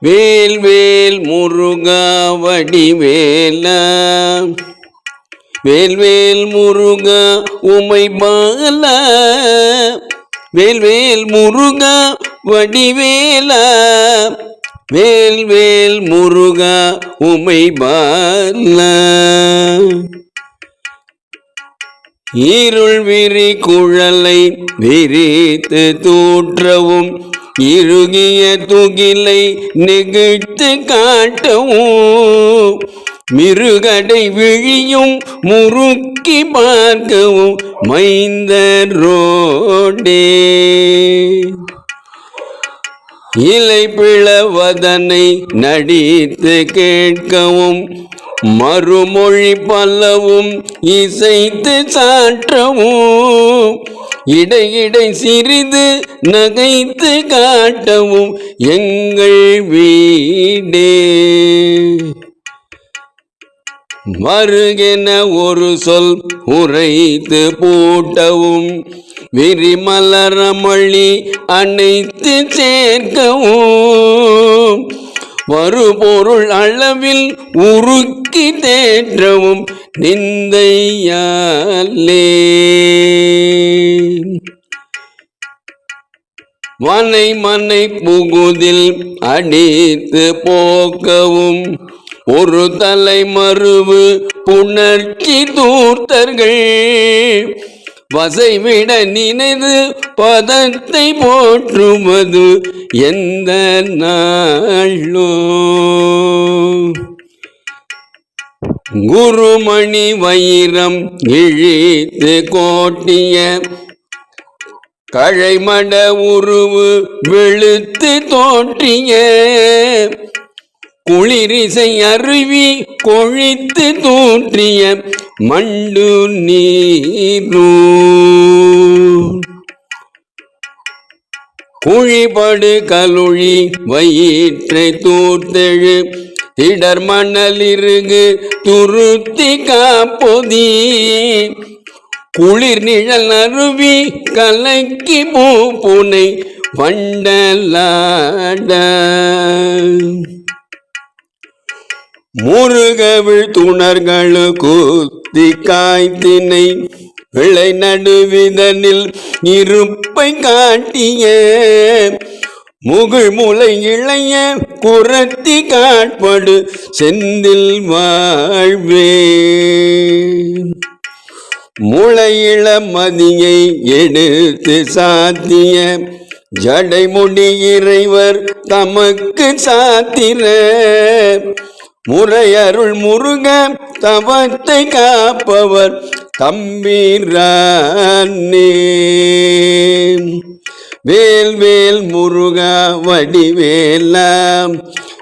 வேல் வேல் முருகா வடிவேலா. வேல் வேல் முருகா உமை பால வேல் வேல் முருகா வடிவேலா. வேல் வேல் முருகா உமை பால இருள் விரி குழலை விரித்து தூற்றவும் இறுகிய துகிலை நெகிழ்த்து காட்டவும் மிருகடை விழியும் முறுக்கி பார்க்கவும் மைந்தரோடே இலை பிளவதனை நடித்து கேட்கவும் மறுமொழி பலவும் இசைத்து சாற்றவும் இடையிடை சிறிது நகைத்து காட்டவும் எங்கள் வீடே. வருகென ஒரு சொல் உரைத்து பூட்டவும் விரிமலரமொழி அனைத்து சேர்க்கவும் வருபொருள் அளவில் உருக்கி தேற்றவும் நிந்தையாலே. வனை மனை புகுதில் அடித்து போக்கவும் ஒரு தலை மறுவு புணர்ச்சி தூர்த்தர்கள். வசைவிட நினைது பதத்தை போற்றுவது எந்த நாளோ? குருமணி வைரம் இழித்து கோட்டிய கழைமட உருவு வெளுத்து தோற்றிய குளிரிசை அருவி கொழித்து தோற்றிய மண்டு நீரூ? குழிபடு கலுழி வயிற்றை தூர்த்தெழு திடர் மணலிருகு துருத்தி காப்பொதி. குளிர் நிழல் அருவி கலக்கி பூனை வண்டலாட. முருகவிழ் துணர்களு குத்தி காய்த்தினை விளை நடுவிதனில் இருப்பை காட்டிய முகிழ் முளை இளைய குரத்தி காட்படு செந்தில் வாழ்வே. முளையிள மதியை எடுத்து சாத்திய ஜடைமுடி இறைவர் தமக்கு சாத்திர. முறையருள் முருக தவத்தை காப்பவர் தம்பீரானே. வேல்வேல் முருக வடிவேல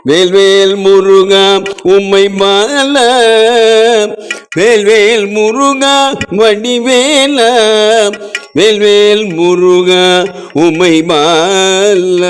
வேல்வேல் முருக உம்மை மால. வேல்வேல் முருக வடிவேல வேல்வேல் முருக உமை மால.